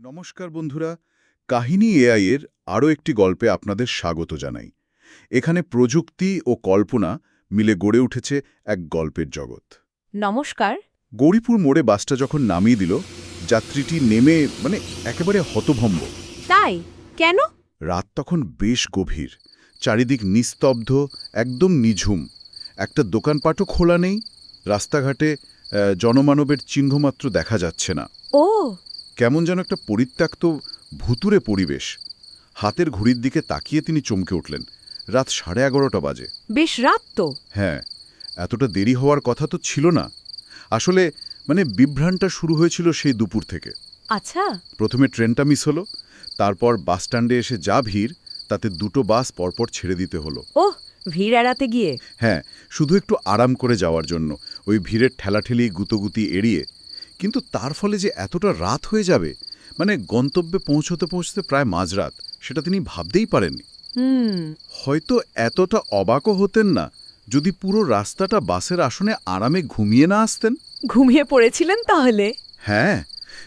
নমস্কার বন্ধুরা কাহিনী এআই এর আরও একটি গল্পে আপনাদের স্বাগত জানাই। এখানে প্রযুক্তি ও কল্পনা মিলে গড়ে উঠেছে এক গল্পের জগৎ। নমস্কার। গৌরীপুর মোড়ে বাসটা যখন নামিয়ে দিল যাত্রীটি নেমে মানে একেবারে হতভম্ব। তাই? কেন? রাত তখন বেশ গভীর চারিদিক নিস্তব্ধ একদম নিঝুম। একটা দোকানপাটও খোলা নেই রাস্তাঘাটে জনমানবের চিহ্নমাত্র দেখা যাচ্ছে না। ও কেমন যেন একটা পরিত্যক্ত ভুতুরে পরিবেশ। হাতের ঘড়ির দিকে তাকিয়ে তিনি চমকে উঠলেন। রাত সাড়ে এগারোটা বাজে। বেশ রাত তো। হ্যাঁ এতটা দেরি হওয়ার কথা তো ছিল না। আসলে মানে বিভ্রান্টটা শুরু হয়েছিল সেই দুপুর থেকে। আচ্ছা। প্রথমে ট্রেনটা মিস হলো তারপর বাসস্ট্যান্ডে এসে যা ভিড় তাতে দুটো বাস পরপর ছেড়ে দিতে হলো। ওহ ভিড় এড়াতে গিয়ে। হ্যাঁ শুধু একটু আরাম করে যাওয়ার জন্য। ওই ভিড়ের ঠেলাঠেলি গুতোগুতি এড়িয়ে কিন্তু তার ফলে যে এতটা রাত হয়ে যাবে মানে গন্তব্যে পৌঁছতে পৌঁছতে প্রায় মাঝরাত সেটা তিনি ভাবতেই পারেননি। হয়তো এতটা অবাকও হতেন না যদি পুরো রাস্তাটা বাসের আসনে আরামে ঘুমিয়ে না আসতেন। ঘুমিয়ে পড়েছিলেন তাহলে? হ্যাঁ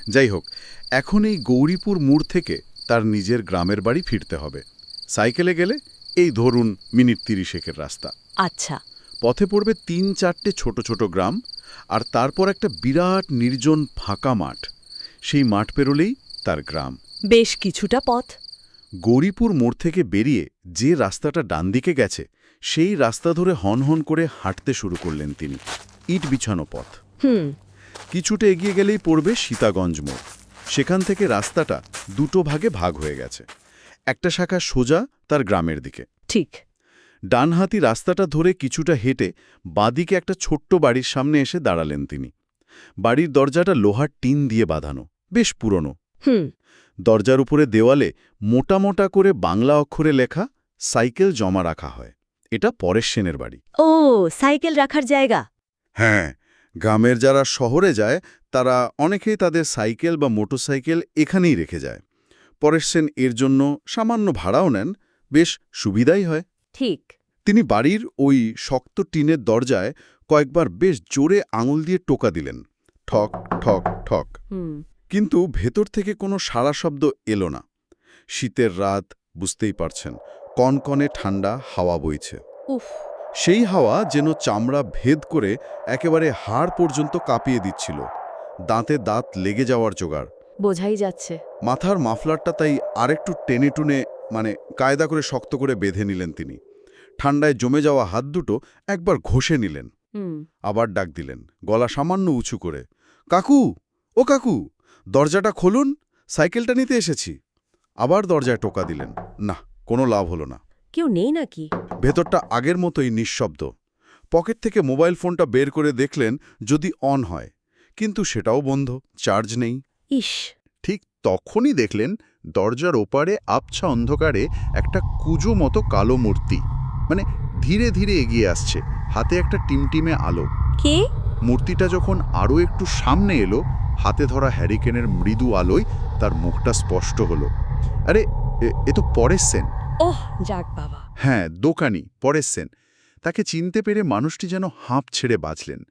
যাই হোক এখন এই গৌরীপুর মোড় থেকে তার নিজের গ্রামের বাড়ি ফিরতে হবে। সাইকেলে গেলে এই ধরুন মিনিট তিরিশেকের রাস্তা। আচ্ছা। পথে পড়বে তিন চারটে ছোট ছোট গ্রাম আর তারপর একটা বিরাট নির্জন ফাঁকা মাঠ। সেই মাঠ পেরোলেই তার গ্রাম। বেশ কিছুটা পথ। গৌরীপুর মোড় থেকে বেরিয়ে যে রাস্তাটা ডান দিকে গেছে সেই রাস্তা ধরে হন হন করে হাঁটতে শুরু করলেন তিনি। ইট বিছানো পথ। হুম। কিছুটা এগিয়ে গেলেই পড়বে সীতাগঞ্জ মোড়। সেখান থেকে রাস্তাটা দুটো ভাগে ভাগ হয়ে গেছে। একটা শাখা সোজা তার গ্রামের দিকে। ঠিক। ডানহাতি রাস্তাটা ধরে কিছুটা হেঁটে বাঁদিকে একটা ছোট্ট বাড়ির সামনে এসে দাঁড়ালেন তিনি। বাড়ির দরজাটা লোহার টিন দিয়ে বাঁধানো বেশ পুরনো। হুম। দরজার উপরে দেওয়ালে মোটা মোটা করে বাংলা অক্ষরে লেখা সাইকেল জমা রাখা হয়। এটা পরেশ সেনের বাড়ি। ও সাইকেল রাখার জায়গা। হ্যাঁ গ্রামের যারা শহরে যায় তারা অনেকেই তাদের সাইকেল বা মোটরসাইকেল এখানেই রেখে যায়। পরেশ সেন এর জন্য সামান্য ভাড়াও নেন বেশ সুবিধাই হয়। ঠিক। তিনি বাড়ির ওই শক্ত টিনের দরজায় কয়েকবার বেশ জোরে আঙুল দিয়ে টোকা দিলেন। ঠক ঠক ঠক। কিন্তু ভেতর থেকে কোনো সারা শব্দ এলো না। শীতের রাত বুঝতেই পারছেন কনকনে ঠান্ডা হাওয়া বইছে। উফ। সেই হাওয়া যেন চামড়া ভেদ করে একেবারে হাড় পর্যন্ত কাঁপিয়ে দিচ্ছিল। দাঁতে দাঁত লেগে যাওয়ার জোগাড়। বোঝাই যাচ্ছে। মাথার মাফলারটা তাই আরেকটু টেনে টুনে মানে কায়দা করে শক্ত করে বেঁধে নিলেন তিনি। ঠান্ডায় জমে যাওয়া হাত দুটো একবার ঘষে নিলেন। আবার ডাক দিলেন গলা সামান্য উঁচু করে কাকু ও কাকু দরজাটা খুলুন সাইকেলটা নিতে এসেছি। আবার দরজায় টোকা দিলেন না কোনো লাভ হলো না। কেউ নেই নাকি? ভেতরটা আগের মতোই নিঃশব্দ। পকেট থেকে মোবাইল ফোনটা বের করে দেখলেন যদি অন হয় কিন্তু সেটাও বন্ধ চার্জ নেই। ইস! ঠিক তখনই দেখলেন দরজার ওপারে আবছা অন্ধকারে একটা কুজো মতো কালো মূর্তি। মানে ধীরে ধীরে এগিয়ে আসছে হাতে একটা টিমটিমে আলো। কে? মূর্তিটা যখন আরও একটু সামনে এলো হাতে ধরা হ্যারিকেনের মৃদু আলোয় তার মুখটা স্পষ্ট হলো। আরে এ- তো পরেশ সেন। ওহ যাক বাবা। হ্যাঁ দোকানি পরেশ সেন। তাকে চিনতে পেরে মানুষটি যেন হাঁপ ছেড়ে বাঁচলেন।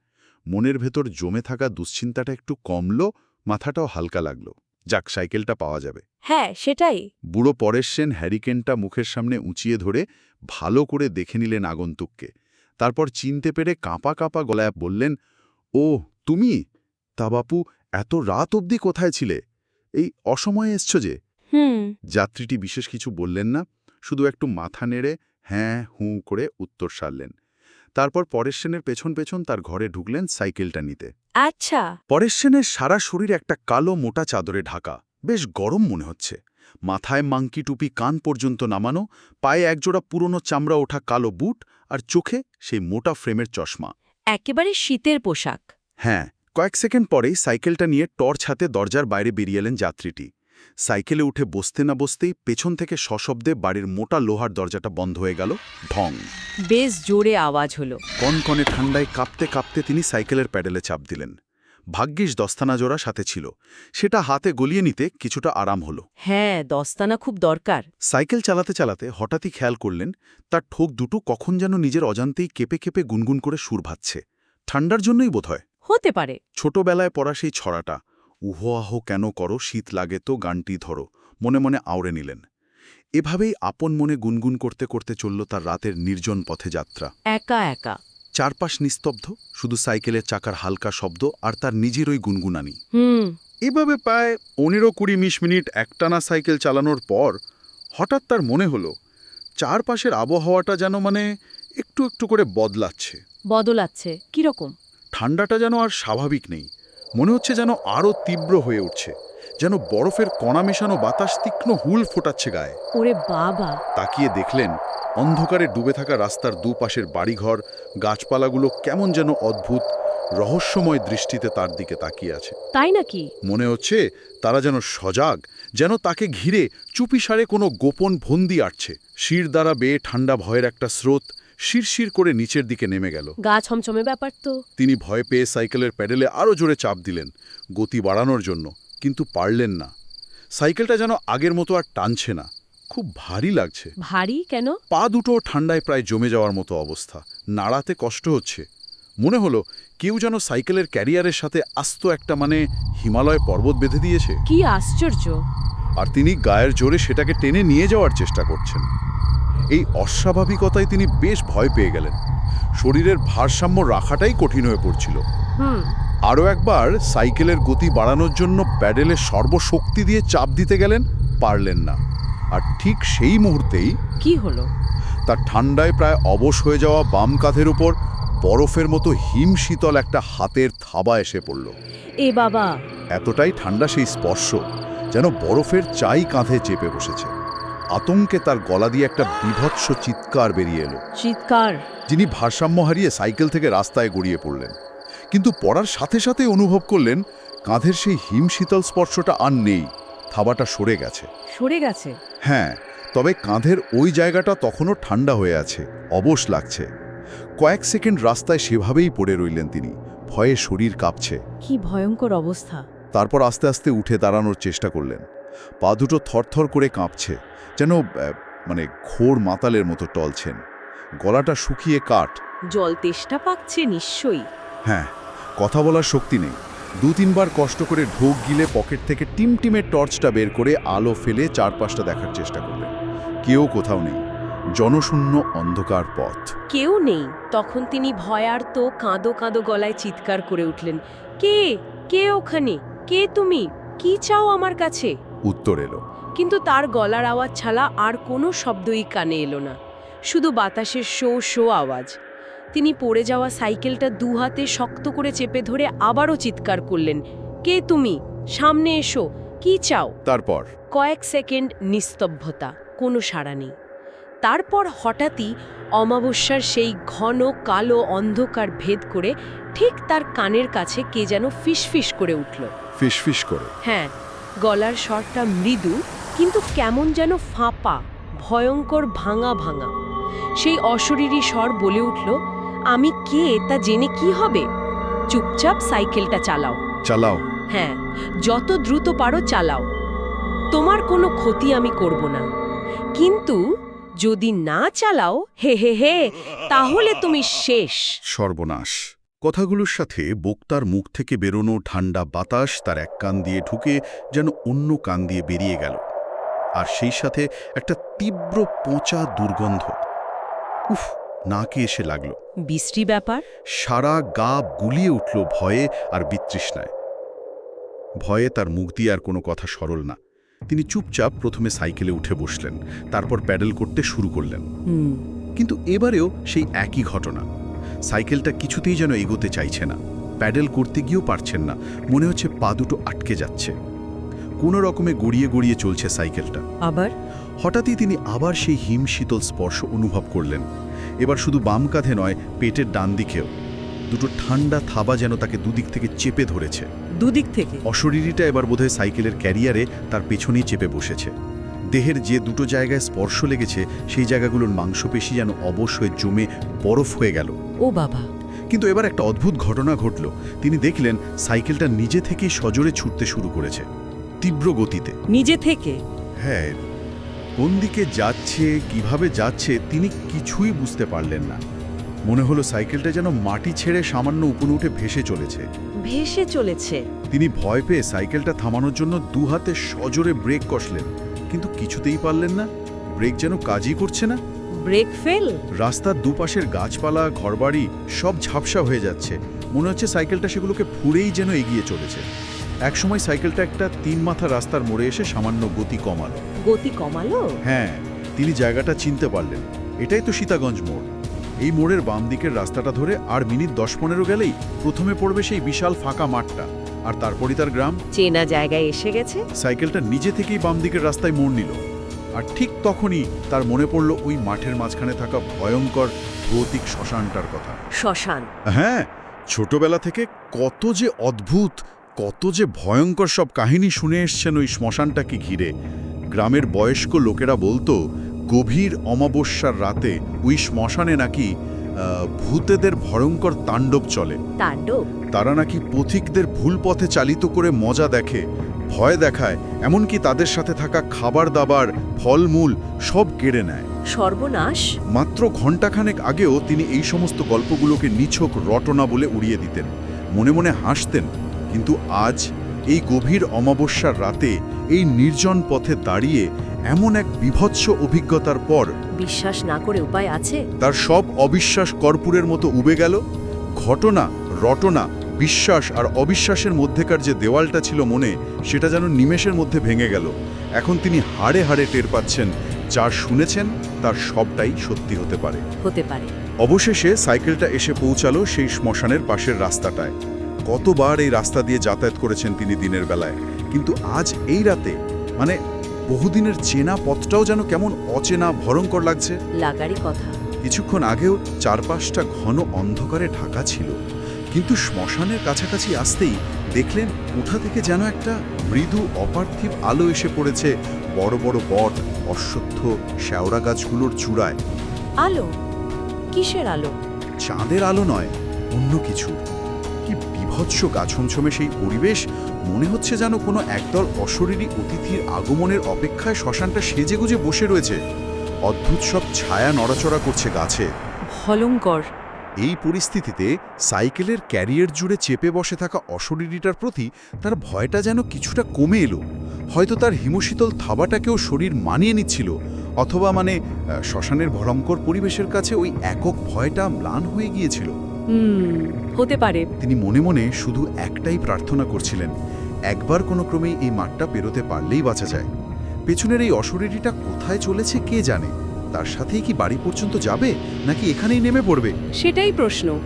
মনের ভেতর জমে থাকা দুশ্চিন্তাটা একটু কমল মাথাটাও হালকা লাগল। যাক সাইকেলটা পাওয়া যাবে। হ্যাঁ সেটাই। বুড়ো পরেশ সেন হ্যারিকেনটা মুখের সামনে উঁচিয়ে ধরে ভালো করে দেখে নিলেন আগন্তুককে। তারপর চিনতে পেরে কাঁপা কাঁপা গলায় বললেন ও তুমি? তা বাপু এত রাত অবধি কোথায় ছিলে? এই অসময়ে এসছ যে? হুম। যাত্রীটি বিশেষ কিছু বললেন না শুধু একটু মাথা নেড়ে হ্যাঁ হুঁ করে উত্তর সারলেন। তারপর পরেশ সেনের পেছন পেছন তার ঘরে ঢুকলেন সাইকেলটা নিতে। আচ্ছা। পরেশ সেনের সারা শরীর একটা কালো মোটা চাদরে ঢাকা। বেশ গরম মনে হচ্ছে। মাথায় মাংকি টুপি কান পর্যন্ত নামানো পায়ে একজোড়া পুরনো চামড়া ওঠা কালো বুট আর চোখে সেই মোটা ফ্রেমের চশমা। একেবারে শীতের পোশাক। হ্যাঁ কয়েক সেকেন্ড পরেই সাইকেলটা নিয়ে টর্চ হাতে দরজার বাইরে বেরিয়ে এলেন যাত্রীটি। সাইকেলে উঠে বসতে না বসতেই পেছন থেকে সশব্দে বাড়ির মোটা লোহার দরজাটা বন্ধ হয়ে গেল ঢং। বেশ জোরে আওয়াজ হলো। কনকনে ঠান্ডায় কাঁপতে কাঁপতে তিনি সাইকেলের প্যাডেলে চাপ দিলেন। ভাগ্যিস দস্তানা জোড়া সাথে ছিল। সেটা হাতে গলিয়ে নিতে কিছুটা আরাম হলো। হ্যাঁ দস্তানা খুব দরকার। সাইকেল চালাতে চালাতে হঠাৎই খেয়াল করলেন তার ঠোক দুটো কখন যেন নিজের অজান্তেই কেঁপে কেঁপে গুনগুন করে সুর ভাচ্ছে ঠান্ডার জন্যই বোধহয়। হতে পারে। ছোটবেলায় পড়া সেই ছড়াটা উহো আহো কেন করো শীত লাগে তো গানটি ধরো মনে মনে আওড়ে নিলেন। এভাবেই আপন মনে গুনগুন করতে করতে চলল তার রাতের নির্জন পথে যাত্রা। একা একা। চারপাশ নিস্তব্ধ শুধু সাইকেলের চাকার হালকা শব্দ আর তার নিজের ওই গুনগুনানি এভাবে প্রায় পনেরো কুড়ি মিশ মিনিট একটানা সাইকেল চালানোর পর হঠাৎ তার মনে হলো চারপাশের আবহাওয়াটা যেন মানে একটু একটু করে বদলাচ্ছে। বদলাচ্ছে। কীরকম? ঠান্ডাটা যেন আর স্বাভাবিক নেই। মনে হচ্ছে যেন আরও তীব্র হয়ে উঠছে যেন বরফের কণা মেশানো বাতাস তীক্ষ্ণ হুল ফোটাচ্ছে গায়ে। ওরে বাবা! তাকিয়ে দেখলেন অন্ধকারে ডুবে থাকা রাস্তার দুপাশের বাড়িঘর গাছপালাগুলো কেমন যেন অদ্ভুত রহস্যময় দৃষ্টিতে তার দিকে তাকিয়ে আছে। তাই নাকি? মনে হচ্ছে তারা যেন সজাগ যেন তাকে ঘিরে চুপিসারে কোনো গোপন ভন্দি আটছে। শির দ্বারা বেয়ে ঠান্ডা ভয়ের একটা স্রোত শিরশির করে নিচের দিকে নেমে গেল। গা ছমছমে ব্যাপার তো। তিনি ভয় পেয়ে সাইকেলের প্যাডেলে আরও জোরে চাপ দিলেন গতি বাড়ানোর জন্য কিন্তু পারলেন না। সাইকেলটা যেন আগের মতো আর টানছে না। খুব ভারী লাগছে। ভারী কেন? পা দুটো ঠান্ডায় প্রায় জমে যাওয়ার মতো অবস্থা। নাড়াতে কষ্ট হচ্ছে। মনে হলো কেউ যেন সাইকেলের ক্যারিয়ারের সাথে আস্ত একটা মানে হিমালয় পর্বত বেঁধে দিয়েছে। কি আশ্চর্য। আর তিনি গায়ের জোরে সেটাকে টেনে নিয়ে যাওয়ার চেষ্টা করছেন। এই অস্বাভাবিকতায় তিনি বেশ ভয় পেয়ে গেলেন। শরীরের ভারসাম্য রাখাটাই কঠিন হয়ে পড়ছিল। আরও একবার সাইকেলের গতি বাড়ানোর জন্য প্যাডেলে সর্বশক্তি দিয়ে চাপ দিতে গেলেন পারলেন না। আর ঠিক সেই মুহূর্তেই কি হলো? তার ঠান্ডায় প্রায় অবশ হয়ে যাওয়া বাম কাঁধের উপর বরফের মতো হিম শীতল একটা হাতের থাবা এসে পড়ল। এ বাবা! এতটাই ঠান্ডা সেই স্পর্শ যেন বরফের চাই কাঁধে চেপে বসেছে। আতঙ্কে তার গলা দিয়ে একটা বিভৎস চিৎকার বেরিয়ে এলো। চিৎকার? যিনি ভারসাম্য হারিয়ে সাইকেল থেকে রাস্তায় গড়িয়ে পড়লেন। কিন্তু পড়ার সাথে সাথে অনুভব করলেন কাঁধের সেই হিম শীতল স্পর্শটা আর নেই থাবাটা সরে গেছে। সরে গেছে? হ্যাঁ তবে কাঁধের ওই জায়গাটা তখনও ঠান্ডা হয়ে আছে অবশ লাগছে। কয়েক সেকেন্ড রাস্তায় সেভাবেই পড়ে রইলেন তিনি ভয়ে শরীর কাঁপছে। কি ভয়ঙ্কর অবস্থা। তারপর আস্তে আস্তে উঠে দাঁড়ানোর চেষ্টা করলেন। পা দুটো থরথর করে কাঁপছে। যেন মানে ঘোর মাতালের মতো টলছেন। গলাটা শুকিয়ে কাঠ। জল তেষ্টা পাকছে নিশ্চয়ই। হ্যাঁ কথা বলার শক্তি নেই। দু তিনবার কষ্ট করে ঢোক গিলে পকেট থেকে টিমটিমের টর্চটা বের করে আলো ফেলে চারপাশটা দেখার চেষ্টা করলেন কেউ কোথাও নেই। জনশূন্য অন্ধকার পথ। কেউ নেই। তখন তিনি ভয়ার্ত কাঁদো কাঁদো গলায় চিৎকার করে উঠলেন কে? কে ওখানে? কে তুমি? কি চাও আমার কাছে? উত্তর এলো কিন্তু তার গলার আওয়াজ ছাড়া আর কোনো শব্দই কানে এলো না। শুধু বাতাসের শো শো আওয়াজ। তিনি পড়ে যাওয়া সাইকেলটা দু হাতে শক্ত করে চেপে ধরে আবারও চিৎকার করলেন কে তুমি? সামনে এসো কি চাও? তারপর? কয়েক সেকেন্ড নিস্তব্ধতা কোনো সাড়া নেই। তারপর হঠাৎই অমাবস্যার সেই ঘন কালো অন্ধকার ভেদ করে ঠিক তার কানের কাছে কে যেন ফিসফিস করে উঠল। ফিসফিস করে? হ্যাঁ গলার স্বরটা মৃদু কিন্তু কেমন যেন ফাঁপা ভয়ঙ্কর ভাঙা ভাঙা। সেই অশরীরী স্বর বলে উঠল আমি কে? তা জেনে কি হবে? চুপচাপ সাইকেলটা চালাও। চালাও। হ্যাঁ যত দ্রুত পারো চালাও। তোমার কোনো ক্ষতি আমি করব না। কিন্তু যদি না চালাও হে হে হে তাহলে তুমি শেষ। সর্বনাশ। কথাগুলোর সাথে বক্তার মুখ থেকে বেরোনো ঠান্ডা বাতাস তার এক কান দিয়ে ঢুকে যেন অন্য কান দিয়ে বেরিয়ে গেল। আর সেই সাথে একটা তীব্র পচা দুর্গন্ধ। উফ নাকে এসে লাগল। বৃষ্টি ব্যাপার। সারা গা গুলিয়ে উঠল ভয়ে আর বিতৃষ্ণায়। ভয়ে তার মুখ দিয়ে আর কোনো কথা সরল না। তিনি চুপচাপ প্রথমে সাইকেলে উঠে বসলেন তারপর প্যাডেল করতে শুরু করলেন। কিন্তু এবারেও সেই একই ঘটনা। সাইকেলটা কিছুতেই যেন এগোতে চাইছে না। প্যাডেল করতে গিয়েও পারছেন না। মনে হচ্ছে পা দুটো আটকে যাচ্ছে। কোনো রকমে গড়িয়ে গড়িয়ে চলছে সাইকেলটা। আবার? হঠাৎই তিনি আবার সেই হিম শীতল স্পর্শ অনুভব করলেন। এবার শুধু বাম কাঁধে নয় পেটের ডান দিকেও। দুটো ঠান্ডা থাবা যেন তাকে দুদিক থেকে চেপে ধরেছে। দুদিক থেকে? অশরীরীটা এবার বোধহয় সাইকেলের ক্যারিয়ারে তার পেছনেই চেপে বসেছে। দেহের যে দুটো জায়গায় স্পর্শ লেগেছে সেই জায়গাগুলোর মাংসপেশি যেন অবশ্যই জমে বরফ হয়ে গেল। ও বাবা! কিন্তু এবার একটা অদ্ভুত ঘটনা ঘটল। তিনি দেখলেন সাইকেলটা নিজে থেকেই সজোরে ছুটতে শুরু করেছে। তীব্র গতিতে। নিজে থেকে? হ্যাঁ কোন দিকে যাচ্ছে কীভাবে যাচ্ছে তিনি কিছুই বুঝতে পারলেন না। মনে হলো সাইকেলটা যেন মাটি ছেড়ে সামান্য উপরে উঠে ভেসে চলেছে। ভেসে চলেছে? তিনি ভয় পেয়ে সাইকেলটা থামানোর জন্য দু হাতে সজোরে ব্রেক কষলেন কিন্তু কিছুতেই পারলেন না। ব্রেক যেন কাজই করছে না। Brake fail? রাস্তার দুপাশের গাছপালা ঘরবাড়ি সব ঝাপসা হয়ে যাচ্ছে। মনে হচ্ছে সাইকেলটা সেগুলোকে ফুঁড়েই যেন এগিয়ে চলেছে। একসময় সাইকেলটা একটা তিন মাথা রাস্তার মোড়ে এসে সামান্য গতি কমালো। গতি কমালো? হ্যাঁ তিনি জায়গাটা চিনতে পারলেন। এটাই তো সীতাগঞ্জ মোড়। এই মোড়ের বাম দিকের রাস্তাটা ধরে আর মিনিট দশ পনেরো গেলেই প্রথমে পড়বে সেই বিশাল ফাঁকা মাঠটা। আর তারপরই তার গ্রাম। চেনা জায়গায় এসে গেছে? সাইকেলটা নিজে থেকেই বাম দিকের রাস্তায় মোড় নিল। আর ঠিক তখনই তার মনে পড়ল ওই মাঠের মাঝখানে থাকা ভয়ঙ্কর ভৌতিক শ্মশানটার কথা। শ্মশান। হ্যাঁ ছোটবেলা থেকে কত যে অদ্ভুত কত যে ভয়ঙ্কর সব কাহিনী শুনে এসছেন ওই শ্মশানটাকে ঘিরে। গ্রামের বয়স্ক লোকেরা বলতো গভীর অমাবস্যার রাতে ওই শ্মশানে নাকি ভূতেদের ভয়ঙ্কর তাণ্ডব চলে। তাণ্ডব? তারা নাকি পথিকদের ভুল পথে চালিত করে মজা দেখে ভয় দেখায় এমনকি তাদের সাথে থাকা খাবার দাবার ফলমূল সব কেড়ে নেয়। সর্বনাশ? মাত্র ঘণ্টাখানেক আগেও তিনি এই সমস্ত গল্পগুলোকে নিছক রটনা বলে উড়িয়ে দিতেন। মনে মনে হাসতেন। কিন্তু আজ এই গভীর অমাবস্যার রাতে এই নির্জন পথে দাঁড়িয়ে এমন এক বিভৎস অভিজ্ঞতার পর বিশ্বাস না করে উপায় আছে? তার সব অবিশ্বাস কর্পূরের মতো উবে গেল। ঘটনা রটনা বিশ্বাস আর অবিশ্বাসের মধ্যেকার যে দেওয়ালটা ছিল মনে সেটা যেন নিমেষের মধ্যে ভেঙে গেল। এখন তিনি হাড়ে হাড়ে টের পাচ্ছেন যা শুনেছেন তার সবটাই সত্যি হতে পারে। হতে পারে। অবশেষে সাইকেলটা এসে পৌঁছালো সেই শ্মশানের পাশের রাস্তাটায়। কতবার এই রাস্তা দিয়ে যাতায়াত করেছেন তিনি দিনের বেলায়। কিন্তু আজ এই রাতে মানে বহুদিনের চেনা পথটাও যেন কেমন অচেনা ভয়ঙ্কর লাগছে। লাগারই কথা। কিছুক্ষণ আগেও চারপাশটা ঘন অন্ধকারে ঢাকা ছিল। কিন্তু শ্মশানের কাছাকাছি আসতেই দেখলেন কোথা থেকে যেন একটা মৃদু অপার্থিব আলো এসে পড়েছে বড় বড় বট অশ্বত্থ শ্যাওড়া গাছগুলোর চূড়ায়। আলো? কিসের আলো? চাঁদের আলো নয় অন্য কিছু বিভৎস গাছমছমে সেই পরিবেশ মনে হচ্ছে যেন কোনো একদল অশরীরী অতিথির আগমনের অপেক্ষায় শ্মশানটা সেজেগুজে বসে রয়েছে। অদ্ভুত সব ছায়া নড়াচড়া করছে গাছে। ভয়ঙ্কর। এই পরিস্থিতিতে সাইকেলের ক্যারিয়ার জুড়ে চেপে বসে থাকা অশরীরীটার প্রতি তার ভয়টা যেন কিছুটা কমে এলো। হয়তো তার হিমশীতল থাবাটাকেও শরীর মানিয়ে নিচ্ছিল অথবা মানে শ্মশানের ভয়ঙ্কর পরিবেশের কাছে ওই একক ভয়টা ম্লান হয়ে গিয়েছিল। হুম হতে পারে। তিনি মনে মনে শুধু একটাই প্রার্থনা করছিলেন একবার কোনো ক্রমেই এই মাঠটা পেরোতে পারলেই বাঁচা যায়। পেছনের এই অশরীরীটা কোথায় চলেছে কে জানে? তার সাথেই কি বাড়ি পর্যন্ত যাবে নাকি এখানেই নেমে পড়বে? সেটাই প্রশ্ন।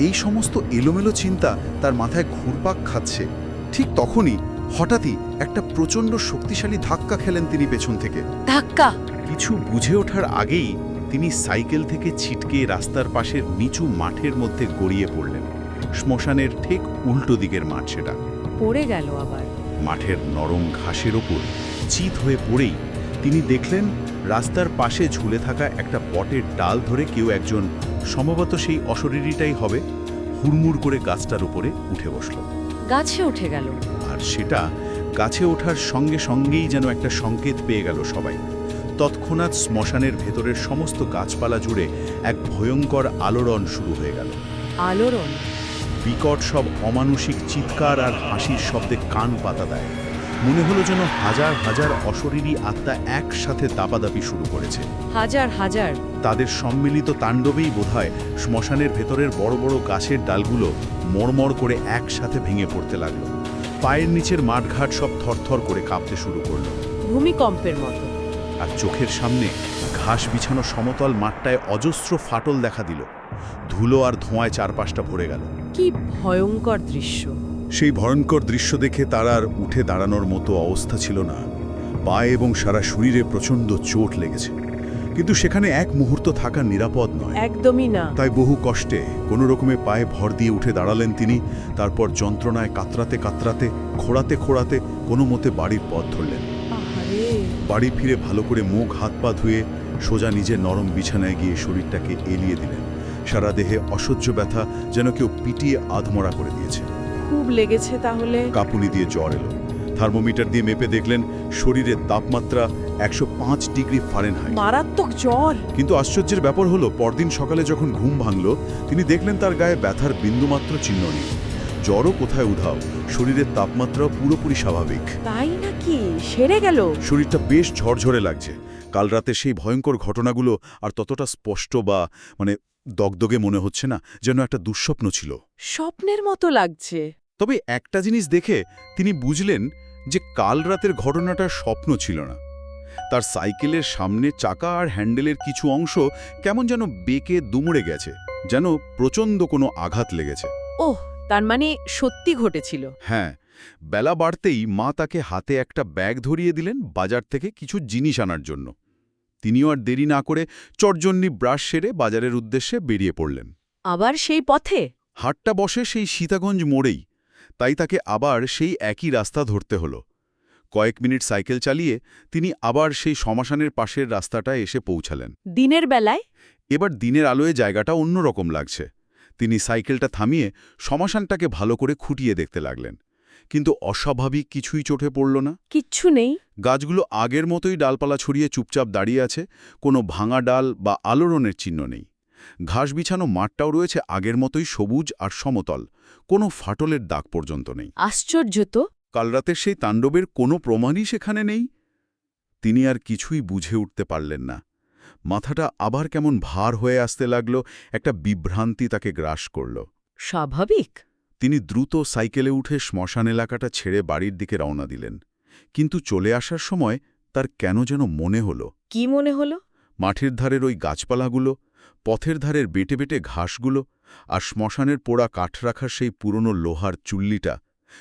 এই সমস্ত এলোমেলো চিন্তা তার মাথায় ঘুরপাক খাচ্ছে। ঠিক তখনই হঠাৎই একটা প্রচণ্ড শক্তিশালী ধাক্কা খেলেন তিনি পেছন থেকে। ধাক্কা! কিছু বুঝে ওঠার আগেই তিনি সাইকেল থেকে ছিটকে রাস্তার পাশের নিচু মাঠের মধ্যে গড়িয়ে পড়লেন। শ্মশানের ঠিক উল্টো দিকের মাঠ সেটা। পড়ে গেল আবার। মাঠের নরম ঘাসের ওপর চিত হয়ে পড়েই তিনি দেখলেন রাস্তার পাশে ঝুলে থাকা একটা বটের ডাল ধরে কেউ একজন সম্ভবত সেই অশরীরীটাই হবে হুড়মুড় করে গাছটার উপরে উঠে বসল। গাছে উঠে গেল। আর সেটা গাছে ওঠার সঙ্গে সঙ্গেই যেন একটা সংকেত পেয়ে গেল সবাই। তৎক্ষণাৎ শ্মশানের ভেতরের সমস্ত গাছপালা জুড়ে এক ভয়ঙ্কর আলোড়ন শুরু হয়ে গেল। আলোড়ন? বিকট সব অমানুষিক চিৎকার আর হাসির শব্দে কান পাতা দেয়। মনে হলো যেন হাজার হাজার অশরীরী আত্মা একসাথে দাপাদাপি শুরু করেছে। হাজার হাজার? তাদের সম্মিলিত তাণ্ডবেই বোধহয় শ্মশানের ভেতরের বড় বড় গাছের ডালগুলো মড়মড় করে একসাথে ভেঙে পড়তে লাগল। পায়ের নিচের মাঠঘাট সব থরথর করে কাঁপতে শুরু করল। ভূমিকম্পের মতো। আর চোখের সামনে ঘাস বিছানো সমতল মাঠটায় অজস্র ফাটল দেখা দিল। ধুলো আর ধোঁয়ায় চারপাশটা ভরে গেল। কি ভয়ঙ্কর দৃশ্য। সেই ভয়ঙ্কর দৃশ্য দেখে তার আর উঠে দাঁড়ানোর মতো অবস্থা ছিল না। পায়ে এবং সারা শরীরে প্রচণ্ড চোট লেগেছে। কিন্তু সেখানে এক মুহূর্ত থাকা নিরাপদ নয়। একদমই না। তাই বহু কষ্টে কোনো রকমে পায়ে ভর দিয়ে উঠে দাঁড়ালেন তিনি তারপর যন্ত্রণায় কাতরাতে কাতরাতে খোড়াতে খোড়াতে কোনো মতে বাড়ির পথ ধরলেন। বাড়ি ফিরে ভালো করে মুখ হাত পা ধুয়ে সোজা নিজের নরম বিছানায় গিয়ে শরীরটাকে এলিয়ে দিলেন। সারা দেহে অসহ্য ব্যথা যেন কেউ পিটিয়ে আধমরা করে দিয়েছে। খুব লেগেছে তাহলে। কাঁপুনি দিয়ে জ্বর এলো। থার্মোমিটার দিয়ে মেপে দেখলেন শরীরের তাপমাত্রা একশো পাঁচ ডিগ্রি ফারেনহাইট। মারাত্মক জ্বর। কিন্তু আশ্চর্যের ব্যাপার হলো পরদিন সকালে যখন ঘুম ভাঙল তিনি দেখলেন তার গায়ে ব্যথার বিন্দুমাত্র চিহ্ন নেই। জ্বরও কোথায় উধাও। শরীরের তাপমাত্রা পুরোপুরি স্বাভাবিক। তাই নাকি? সেরে গেল। শরীরটা বেশ ঝরঝরে লাগছে। কাল রাতে সেই ভয়ঙ্কর ঘটনাগুলো আর ততটা স্পষ্ট বা মানে দগদগে মনে হচ্ছে না যেন একটা দুঃস্বপ্ন ছিল। স্বপ্নের মতো লাগছে। তবে একটা জিনিস দেখে তিনি বুঝলেন যে কাল রাতের ঘটনাটা স্বপ্ন ছিল না। তার সাইকেলের সামনে চাকা আর হ্যান্ডেলের কিছু অংশ কেমন যেন বেঁকে দুমড়ে গেছে যেন প্রচণ্ড কোনো আঘাত লেগেছে। ওহ তার মানে সত্যি ঘটেছিল। হ্যাঁ বেলা বাড়তেই মা তাকে হাতে একটা ব্যাগ ধরিয়ে দিলেন বাজার থেকে কিছু জিনিস আনার জন্য। তিনিও আর দেরি না করে চটজন্যি ব্রাশ সেরে বাজারের উদ্দেশ্যে বেরিয়ে পড়লেন। আবার সেই পথে? হাটটা বসে সেই সীতাগঞ্জ মোড়েই তাই তাকে আবার সেই একই রাস্তা ধরতে হলো। কয়েক মিনিট সাইকেল চালিয়ে তিনি আবার সেই শ্মশানের পাশের রাস্তাটায় এসে পৌঁছালেন। দিনের বেলায়? এবার দিনের আলোয় জায়গাটা অন্যরকম লাগছে। তিনি সাইকেলটা থামিয়ে শ্মশানটাকে ভালো করে খুঁটিয়ে দেখতে লাগলেন। কিন্তু অস্বাভাবিক কিছুই চোখে পড়ল না। কিচ্ছু নেই। গাছগুলো আগের মতোই ডালপালা ছড়িয়ে চুপচাপ দাঁড়িয়ে আছে কোনো ভাঙা ডাল বা আলোড়নের চিহ্ন নেই। ঘাস বিছানো মাঠটাও রয়েছে আগের মতোই সবুজ আর সমতল কোনো ফাটলের দাগ পর্যন্ত নেই। আশ্চর্য তো। কাল রাতের সেই তাণ্ডবের কোনো প্রমাণই সেখানে নেই। তিনি আর কিছুই বুঝে উঠতে পারলেন না। মাথাটা আবার কেমন ভার হয়ে আসতে লাগল একটা বিভ্রান্তি তাকে গ্রাস করল। স্বাভাবিক? তিনি দ্রুত সাইকেলে উঠে শ্মশান এলাকাটা ছেড়ে বাড়ির দিকে রওনা দিলেন। কিন্তু চলে আসার সময় তার কেন যেন মনে হল। কি মনে হলো? মাঠের ধারের ওই গাছপালাগুলো পথের ধারের বেটে বেটে ঘাসগুলো আর শ্মশানের পোড়া কাঠ রাখার সেই পুরনো লোহার চুল্লিটা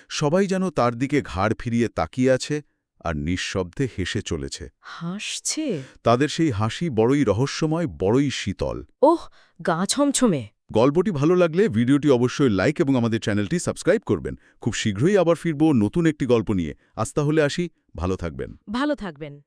সবাই যেন তার দিকে ঘাড় ফিরিয়ে তাকিয়ে আছে আর নিঃশব্দে হেসে চলেছে। হাসছে? তাদের সেই হাসি বড়ই রহস্যময় বড়ই শীতল। ওহ গা ছমছমে। গল্পটি ভালো লাগলে ভিডিওটি অবশ্যই লাইক এবং আমাদের চ্যানেলটি সাবস্ক্রাইব করবেন। খুব শীঘ্রই আবার ফিরব নতুন একটি গল্প নিয়ে। আজ হলে আসি ভালো থাকবেন। ভালো থাকবেন।